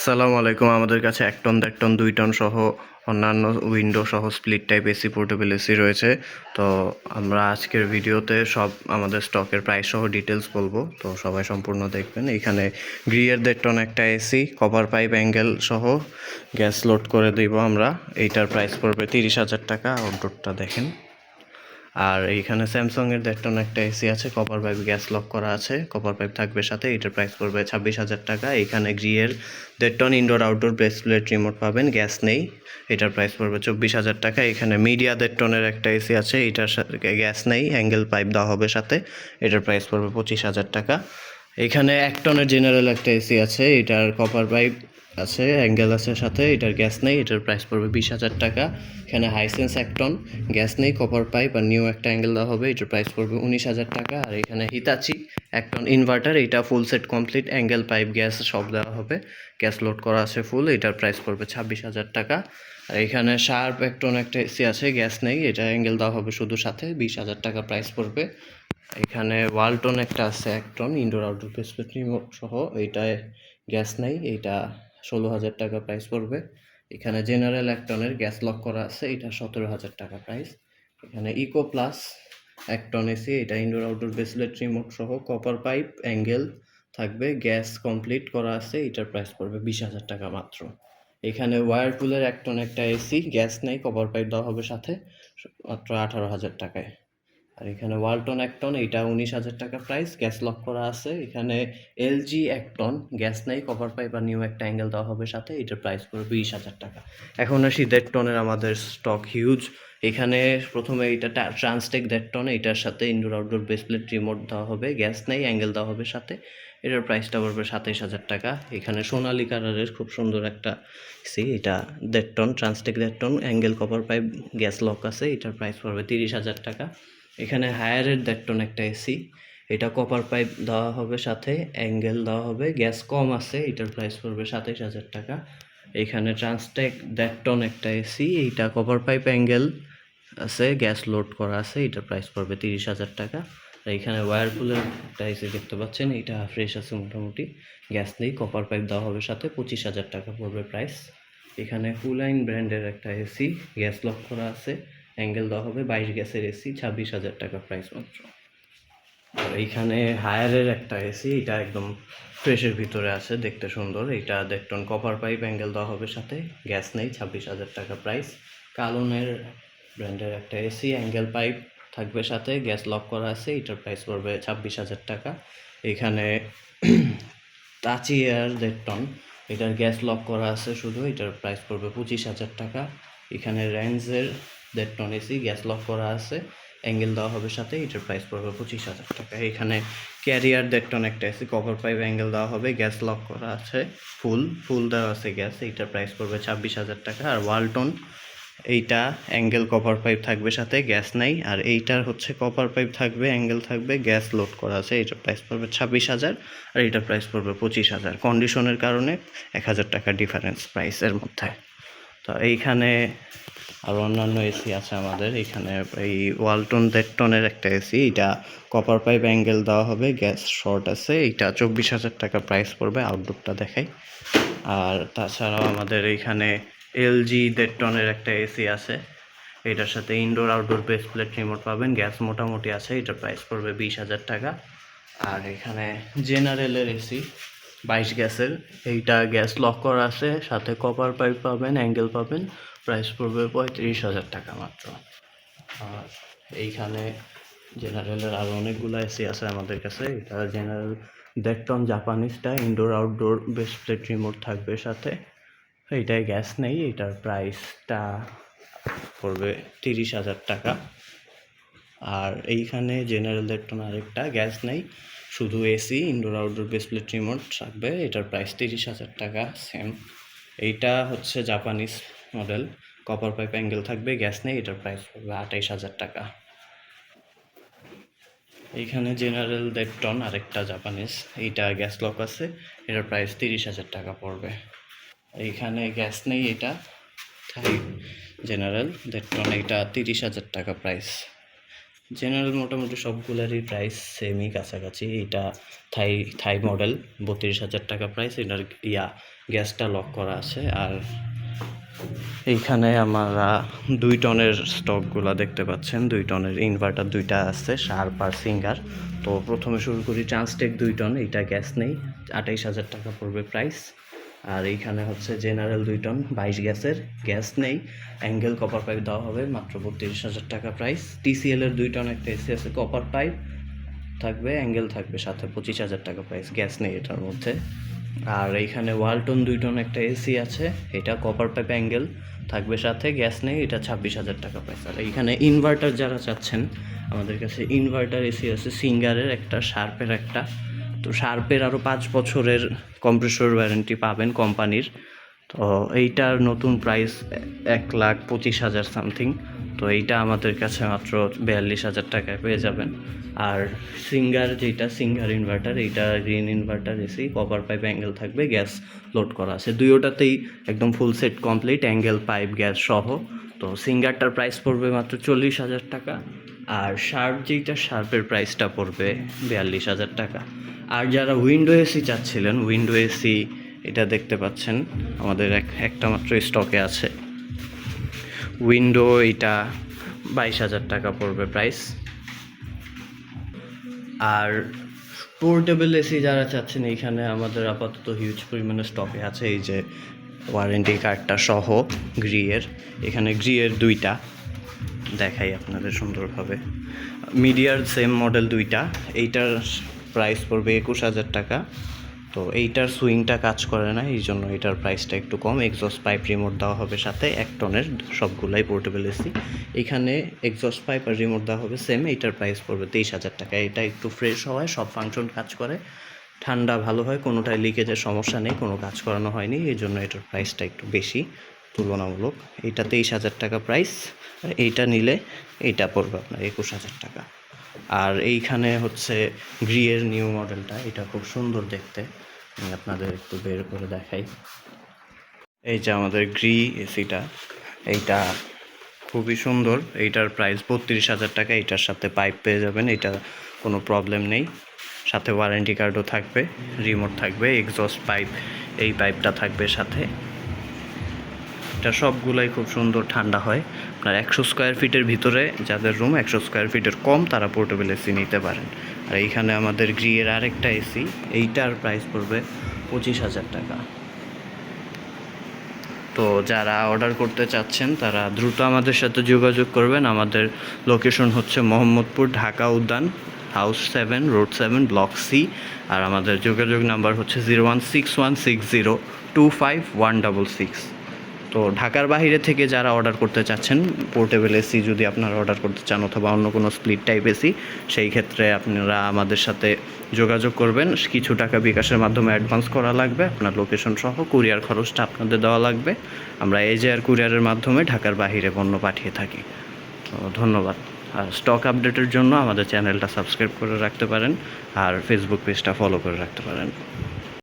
আসসালামু আলাইকুম। আমাদের কাছে এক টন, দেড় টন, দুই টন সহ অন্যান্য উইন্ডো সহ split type AC portable AC রয়েছে। তো আমরা আজকের ভিডিওতে সব আমাদের স্টকের প্রাইস সহ ডিটেলস বলব। তো সবাই সম্পূর্ণ দেখবেন। এখানে গ্রিয়ের দেড় টন একটা এসি কভার পাইপ অ্যাঙ্গেল সহ গ্যাস লোড করে দিব আমরা। এইটার প্রাইস পড়বে তিরিশ হাজার টাকা। আউটডোরটা দেখেন। আর এইখানে স্যামসং দেড় টন একটা এসি আছে কপার পাইপ গ্যাস লক করা আছে। কপার পাইপ থাকবে সাথে, এটার প্রাইস পড়বে ছাব্বিশ হাজার টাকা। এখানে গ্রিয়ের দেড় ton indoor outdoor plate remote পাবেন গ্যাস নেই। এটার প্রাইস পড়বে চব্বিশ হাজার টাকা। এখানে মিডিয়া দেড় টনের একটা এসি আছে, এটার সাথে গ্যাস নেই অ্যাঙ্গেল পাইপ দেওয়া হবে সাথে। এটার প্রাইস পড়বে পঁচিশ হাজার টাকা। এখানে এক টনের জেনারেল একটা এসি আছে, এটার কপার পাইপ আছে অ্যাঙ্গেল আছে সাথে, এটার গ্যাস নেই, এটার প্রাইস পড়বে বিশ হাজার টাকা। এখানে হাইসেন্স এক টন গ্যাস নেই কপার পাইপ আর নিউ একটা অ্যাঙ্গেল দেওয়া হবে, এটার প্রাইস পড়বে উনিশ হাজার টাকা। আর এখানে হিতাচি এক টন ইনভার্টার এটা full set complete angle pipe gas সব দেওয়া হবে। গ্যাস লোড করা আছে ফুল এটার প্রাইস পড়বে ছাব্বিশ হাজার টাকা। আর এখানে শার্প এক টন একটা এসি আছে গ্যাস নেই, এটা অ্যাঙ্গেল দেওয়া হবে শুধু সাথে, বিশ হাজার টাকা প্রাইস পড়বে। এখানে ওয়ালটন একটা আছে এক টন ইনডোর আউটডোর সহ, এইটায় গ্যাস নেই, এইটা ষোলো হাজার টাকা প্রাইস পড়বে। এখানে জেনারেল এক টনের গ্যাস লক করা আছে, এটা সতেরো হাজার টাকা প্রাইস এখানে ইকো প্লাস এক টন এসি এটা ইনডোর আউটডোর বেসলেট রিমোট সহ কপার পাইপ অ্যাঙ্গেল থাকবে। গ্যাস কমপ্লিট করা আছে, এটার প্রাইস পড়বে বিশ হাজার টাকা মাত্র। এখানে ওয়ারপুলের এক টন একটা এসি গ্যাস নেই কপার পাইপ দেওয়া হবে সাথে, মাত্র আঠারো হাজার টাকায়। আর এখানে ওয়ালটন এক টন এইটা উনিশ হাজার টাকা প্রাইস গ্যাস লক করা আছে। এখানে এলজি এক টন গ্যাস নেই কভার পাইপ আর নিউ একটা অ্যাঙ্গেল দেওয়া হবে সাথে, এটার প্রাইস পড়বে বিশ হাজার টাকা। এখন আসি দেড় টনের, আমাদের স্টক হিউজ এখানে প্রথমে এইটা ট্রান্সটেক দেড় টন, এটার সাথে ইনডোর আউটডোর বেসপ্লেট রিমোট দেওয়া হবে গ্যাস নেই অ্যাঙ্গেল দেওয়া হবে সাথে। এটার প্রাইসটা পড়বে সাতাইশ হাজার টাকা। এখানে সোনালি কালারের খুব সুন্দর একটা সি এটা দেড় টন ট্রান্সটেক দেড় ton angle cover pipe gas lock আছে, এটার প্রাইস পড়বে তিরিশ হাজার টাকা। এখানে হায়ারের দেড় টন একটা এসি এটা কপার পাইপ দেওয়া হবে সাথে অ্যাঙ্গেল দেওয়া হবে গ্যাস কম আছে, এটার প্রাইস পড়বে সাতাইশ হাজার টাকা। এখানে ট্রান্সটেক টন একটা এসি এইটা কপার পাইপ অ্যাঙ্গেল আছে গ্যাস লোড করা আছে, এটার প্রাইস পড়বে তিরিশ হাজার টাকা। আর এখানে ওয়ারপুলের একটা এসি দেখতে পাচ্ছেন, এটা ফ্রেশ আছে মোটামুটি। গ্যাস নেই কপার পাইপ দেওয়া হবে সাথে, পঁচিশ হাজার টাকা পড়বে প্রাইস এখানে ফুলাইন ব্র্যান্ডের একটা এসি গ্যাস লক করা আছে। অ্যাঙ্গেল দেওয়া হবে বাইশ গ্যাসের এসি ছাব্বিশ হাজার টাকা প্রাইস মাত্র। আর এইখানে হায়ারের একটা এসি এটা একদম ফ্রেশের ভিতরে আছে দেখতে সুন্দর। এটা দেখটন কপার পাইপ অ্যাঙ্গেল দেওয়া হবে সাথে। গ্যাস নেই ছাব্বিশ হাজার টাকা প্রাইস কালনের ব্র্যান্ডের একটা এসি অ্যাঙ্গেল পাইপ থাকবে সাথে। গ্যাস লক করা আছে এটার প্রাইস পড়বে ছাব্বিশ হাজার টাকা। এখানে তাচি এয়ার দেড় টন এটার গ্যাস লক করা আছে শুধু। এটার প্রাইস পড়বে পঁচিশ হাজার টাকা। এখানে রেঞ্জের দেড় টন এসি গ্যাস লক করা আছে। অ্যাঙ্গেল দেওয়া হবে সাথে, এটার প্রাইস পড়বে পঁচিশ হাজার টাকা। এখানে ক্যারিয়ার দেড় টন একটা এসি কভার পাইপ অ্যাঙ্গেল দেওয়া হবে, গ্যাস লক করা আছে ফুল ফুল দেওয়া আছে গ্যাস, এইটার প্রাইস পড়বে ছাব্বিশ হাজার টাকা। আর ওয়ালটন এইটা অ্যাঙ্গেল কভার পাইপ থাকবে সাথে, গ্যাস নাই। আর এইটার হচ্ছে কভার পাইপ থাকবে অ্যাঙ্গেল থাকবে, গ্যাস লোড করা আছে, এইটার প্রাইস পড়বে ছাব্বিশ হাজার। আর এইটার প্রাইস পড়বে পঁচিশ হাজার। কন্ডিশনের কারণে এক হাজার টাকা ডিফারেন্স প্রাইসের মধ্যে। তো এইখানে আর অন্যান্য এসি আছে আমাদের। এখানে এই ওয়ালটন দেড় টনের একটা এসি এটা কপার পাইপ অ্যাঙ্গেল দেওয়া হবে গ্যাস শর্ট আছে। এইটা চব্বিশ হাজার টাকা প্রাইস পড়বে আউটডোরটা দেখাই। আর তাছাড়াও আমাদের এইখানে এলজি টনের একটা এসি আছে। এটার সাথে indoor outdoor base plate remote পাবেন গ্যাস মোটামুটি আছে, এটার প্রাইস পড়বে বিশ হাজার টাকা। আর এখানে জেনারেলের এসি বাইশ গ্যাসের। এইটা গ্যাস লক করা আছে, সাথে কপার পাইপ পাবেন অ্যাঙ্গেল পাবেন। প্রাইস পড়বে পঁয়ত্রিশ হাজার টাকা মাত্র। আর এইখানে জেনারেলের আরও অনেকগুলো এসি আছে আমাদের কাছে। এটা জেনারেল দেড় ton জাপানিজটা indoor outdoor base plate remote থাকবে সাথে। এইটায় গ্যাস নেই, এটার প্রাইসটা পড়বে তিরিশ হাজার টাকা। আর এইখানে জেনারেল টন আরেকটা গ্যাস নেই, শুধু AC indoor outdoor display remote থাকবে। এটার প্রাইস তিরিশ হাজার টাকা সেম এইটা হচ্ছে Japanese model. Copper pipe angle থাকবে গ্যাস নেই, এটার প্রাইস পড়বে আঠাইশ হাজার টাকা। এইখানে জেনারেল দেড় টন আরেকটা জাপানিজ এইটা গ্যাস লক আছে, এটার প্রাইস তিরিশ হাজার টাকা পড়বে। এইখানে গ্যাস নেই এটা থাই জেনারেল দেড় টন এইটা তিরিশ হাজার টাকা প্রাইস জেনারেল মোটামুটি সবগুলারই প্রাইস সেমই কাছাকাছি এটা থাই থাই মডেল বত্রিশ হাজার টাকা প্রাইস এটার ইয়া গ্যাসটা লক করা আছে, আর এইখানে আমরা দুই টনের স্টকগুলো দেখতে পাচ্ছেন। দুই টনের ইনভার্টার দুইটা আছে শার্প আর সিঙ্গার তো প্রথমে শুরু করি ট্রান্সটেক দুই টন, এইটা গ্যাস নেই, আঠাইশ হাজার টাকা পড়বে প্রাইস আর এইখানে হচ্ছে জেনারেল দুই টন, বাইশ গ্যাসের, গ্যাস নেই। অ্যাঙ্গেল কপার পাইপ দেওয়া হবে, মাত্র বত্রিশ হাজার টাকা প্রাইস টিসিএল এর দুই টন একটা এসি আছে কপার পাইপ থাকবে অ্যাঙ্গেল থাকবে সাথে পঁচিশ হাজার টাকা প্রাইস গ্যাস নেই এটার মধ্যে। আর এইখানে ওয়ালটন দুই টন একটা এসি আছে, এটা কপার পাইপ অ্যাঙ্গেল থাকবে সাথে গ্যাস নেই, এটা ছাব্বিশ হাজার টাকা প্রাইস আর এইখানে ইনভার্টার যারা চাচ্ছেন, আমাদের কাছে ইনভার্টার এসি আছে, সিঙ্গারের একটা, শার্পের একটা। তো শার্পের আরও পাঁচ বছরের কম্প্রেসর ওয়ারেন্টি পাবেন কোম্পানির তো এইটার নতুন প্রাইস এক লাখ পঁচিশ হাজার সামথিং তো এইটা আমাদের কাছে মাত্র বিয়াল্লিশ হাজার টাকায় পেয়ে যাবেন। আর সিঙ্গার যেটা, সিঙ্গার ইনভার্টার এইটা green inverter AC copper pipe angle থাকবে গ্যাস লোড করা আছে। দুইটাতেই একদম full set complete angle pipe gas সহ। তো সিঙ্গারটার প্রাইস পড়বে মাত্র চল্লিশ হাজার টাকা। আর শার্প যেইটা শার্পের প্রাইসটা পড়বে বিয়াল্লিশ হাজার টাকা। আর যারা উইন্ডো এসি চাচ্ছিলেন উইন্ডো এসি এটা দেখতে পাচ্ছেন, আমাদের এক, একটা মাত্র স্টকে আছে। উইন্ডো এটা বাইশ হাজার টাকা পড়বে প্রাইস আর পোর্টেবল এসি যারা চাচ্ছেন, এইখানে আমাদের আপাতত হিউজ পরিমাণে স্টকে আছে এই যে ওয়ারেন্টি কার্ডটা সহ গ্রিয়ের এখানে গ্রিয়ের দুইটা, দেখাই আপনাদের সুন্দরভাবে। মিডিয়ার সেম মডেল দুইটা, এইটার প্রাইস পড়বে একুশ হাজার টাকা। তো এইটার সুইংটা কাজ করে না এই জন্য এটার প্রাইসটা একটু কম। এক্সস্ট পাইপ রিমোট দেওয়া হবে সাথে, এক টনের সবগুলাই পোর্টেবল এসি এখানে এক্সস্ট পাইপ আর রিমোট দেওয়া হবে সেম এইটার প্রাইস পড়বে তেইশ হাজার টাকা। এটা একটু ফ্রেশ হয়, সব ফাংশন কাজ করে। ঠান্ডা ভালো হয়, কোনোটায় লিকেজের সমস্যা নেই, কোনো কাজ করানো হয়নি এই জন্য এটার প্রাইসটা একটু বেশি, তুলনামূলক। এইটা তেইশ হাজার টাকা প্রাইস এইটা নিলে এইটা পড়বে আপনার একুশ হাজার টাকা। আর এইখানে হচ্ছে গ্রিয়ের নিউ মডেলটা, এটা খুব সুন্দর দেখতে। আমি আপনাদের একটু বের করে দেখাই। এই যে আমাদের গ্রি এসিটা, এইটা খুবই সুন্দর। এইটার প্রাইস বত্রিশ হাজার টাকা, এইটার সাথে পাইপ পেয়ে যাবেন এটা কোনো প্রবলেম নেই। সাথে ওয়ারেন্টি কার্ডও থাকবে রিমোট থাকবে এক্সস্ট পাইপ এই পাইপটা থাকবে সাথে। এটা সবগুলাই খুব সুন্দর ঠান্ডা হয়। আপনার একশো স্কোয়ার ফিটের ভিতরে যাদের রুম একশো স্কোয়ার ফিটের কম, তারা পোর্টেবল এসি নিতে পারেন। আর এইখানে আমাদের গ্রিয়ের আরেকটা এসি এইটার প্রাইস পড়বে পঁচিশ হাজার টাকা। তো যারা অর্ডার করতে চাচ্ছেন, তারা দ্রুত আমাদের সাথে যোগাযোগ করবেন। আমাদের লোকেশন হচ্ছে মোহাম্মদপুর, ঢাকা উদ্যান house seven road seven block C আর আমাদের যোগাযোগ নাম্বার হচ্ছে zero one six one six zero two five one double six তো ঢাকার বাইরে থেকে যারা অর্ডার করতে চাচ্ছেন পোর্টেবল এসি যদি আপনারা অর্ডার করতে চান অথবা অন্য কোনো স্প্লিট টাইপ এসি সেই ক্ষেত্রে আপনারা আমাদের সাথে যোগাযোগ করবেন। কিছু টাকা বিকাশের মাধ্যমে অ্যাডভান্স করা লাগবে, আপনার লোকেশন সহ কুরিয়ার খরচটা আপনাদের দেওয়া লাগবে। আমরা এজে আর কুরিয়ারের মাধ্যমে ঢাকার বাইরে পণ্য পাঠিয়ে থাকি। তো ধন্যবাদ। আর স্টক আপডেটের জন্য আমাদের চ্যানেলটা সাবস্ক্রাইব করে রাখতে পারেন, আর ফেসবুক পেজটা ফলো করে রাখতে পারেন।